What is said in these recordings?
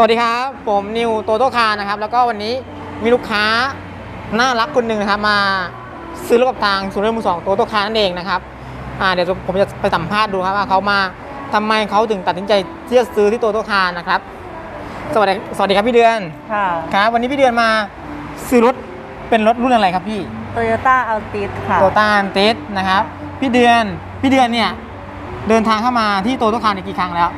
สวัสดีครับ ผมนิวโตโตคานะครับ แล้วก็วันนี้มีลูกค้าน่ารักคนหนึ่งนะครับ มาซื้อรถกับทางศูนย์เรื่องมือสองโตโตคานั่นเองนะครับอ่าเดี๋ยวผมจะไปสัมภาษณ์ดูครับว่าเขามาทำไมเขาถึงตัดสินใจที่จะซื้อที่โตโตคานะครับ สวัสดีสวัสดีครับพี่เดือนค่ะครับวันนี้พี่เดือนมาซื้อรถเป็นรถรุ่นอะไรครับพี่โตโยต้าอัลติสค่ะโตต้าอันติสนะครับ พี่เดือนพี่เดือนเนี่ยเดินทางเข้ามาที่โตโตคาในยกี่ครั้งแล้ว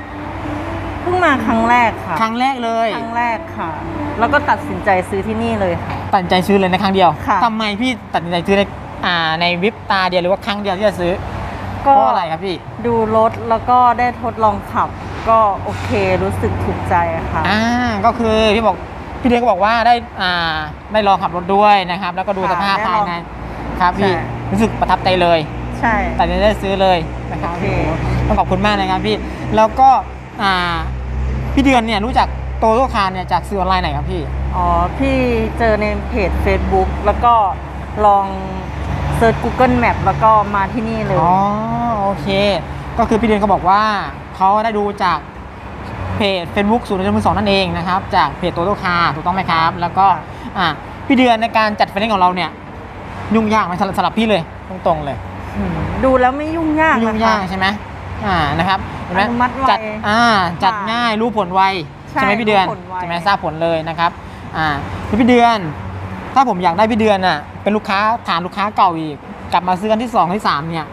เพิ่งมาครั้งแรกค่ะ ครั้งแรกเลย ครั้งแรกค่ะ แล้วก็ตัดสินใจซื้อที่นี่เลยค่ะ ตัดสินใจซื้อเลยในครั้งเดียวค่ะ ทำไมพี่ตัดสินใจซื้อในอ่าในวิบตาเดียวหรือว่าครั้งเดียวที่จะซื้อเพก็ราะอะไรครับพี่ดูรถแล้วก็ได้ทดลองขับ ก็โอเครู้สึกถูกใจอะค่ะ อ่าก็คือพี่บอกพี่เดือนก็บอกว่าได้อ่าได้ลองขับรถด้วยนะครับ แล้วก็ดูสค่ะภาพได้ภายลองในครับพี่ใช่ รู้สึกประทับใจเลย ใช่ ตัดสินใจซื้อเลยนะครับโอเคต้องขอบคุณมากนะครับพี่ แล้วก็อ่า พี่เดือนเนี่ยรู้จักโตโตคาร์เนี่ยจากซื้อออนไลน์ไหนครับพี่ อ๋อ พี่เจอในเพจ Facebook แล้วก็ลองเซิร์ช Google Map แล้วก็มาที่นี่เลย อ๋อโอเค ก็คือพี่เดือนเขาบอกว่าเขาได้ดูจากเพจ Facebook ศูนย์ดำเนินสองนั่นเองนะครับจากเพจโตโตคาถูกต้องไหมครับ แล้วก็อะพี่เดือนในการจัดไฟแนนซ์ของเราเนี่ยยุ่งยากไหมสำหรับสำหรับพี่เลยตรงๆเลยอืมดูแล้วไม่ยุ่งยากไม่ยุ่งนะคะยากใช่ไหม อ่านะครับเห็นไหมอนุมัติไวจัดอ่าจัดง่ายรู้ผลไวใช่ใช่ไหมพี่เดือนรู้ผลไว ใช่ไหมทราบผลเลยนะครับอ่าแล้วพี่เดือน ถ้าผมอยากได้พี่เดือนอะเป็นลูกค้าฐานลูกค้าเก่าอีก กลับมาซื้อกันที่สองที่สามเนี่ย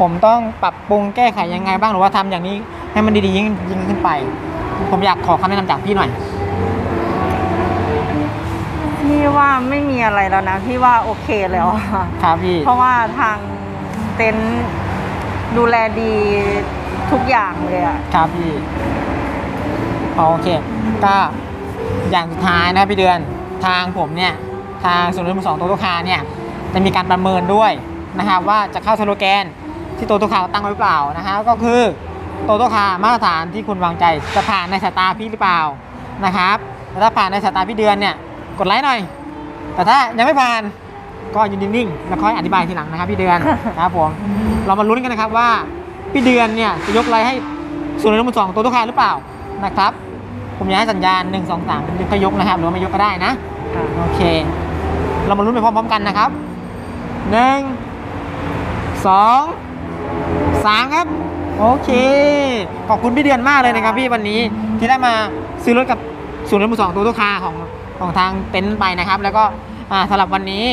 ผมต้องปรับปรุงแก้ไขยังไงบ้างหรือว่าทำอย่างนี้ให้มันดีๆยิ่งยิ่งขึ้นไป ผมอยากขอคำแนะนำจากพี่หน่อยพี่ว่าไม่มีอะไรแล้วนะพี่ว่าโอเคแล้วอะครับพี่ เพราะว่าทางเต็นท์ ดูแลดีทุกอย่างเลยอะครับพี่โอเค ก็อย่างสุดท้ายนะครับพี่เดือนทางผมเนี่ยทางศูนย์รวมสองโตโตคาเนี่ยจะมีการประเมินด้วยนะครับว่าจะเข้าสโลแกนที่โตโตคาตั้งไว้หรือเปล่านะฮะก็คือโตโตคามาตรฐานที่คุณวางใจจะผ่านในสายตาพี่หรือเปล่านะครับแต่ถ้าผ่านในสายตาพี่เดือนเนี่ยกดไลค์หน่อย แต่ถ้ายังไม่ผ่าน ก็ยืนนิ่งๆแล้วค่อยอธิบายทีหลังนะครับพี่เดือนครับผมเรามาลุ้นกันนะครับว่าพี่เดือนเนี่ยจะยกไลค์ให้ส่วนย์รวมสองโตโตคาหรือเปล่านะครับ ผมอยากให้สัญญาณ1 2 3เป็นก็ยกนะครับ หรือว่าไม่ยกก็ได้นะโอเค เรามาลุ้นไปพร้อมๆกันนะครับหนึ่งสองสามครับโอเค ขอบคุณพี่เดือนมากเลยนะครับพี่วันนี้ที่ได้มาซื้อรถกับศูนย์รถมือสองตัวตัวคาของของทางเต็นท์ไปนะครับ แล้วก็อ่าสำหรับวันนี้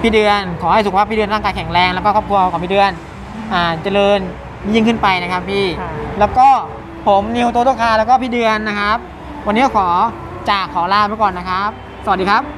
พี่เดือนขอให้สุขภาพพี่เดือนร่างกายแข็งแรงแล้วก็ครอบครัวของพี่เดือนอ่าเจริญยิ่งขึ้นไปนะครับพี่ค่ะแล้วก็ผมนิวโตโตคาแล้วก็พี่เดือนนะครับ วันนี้ขอจากขอลาไปก่อนนะครับ สวัสดีครับแล้วก็เดี๋ยว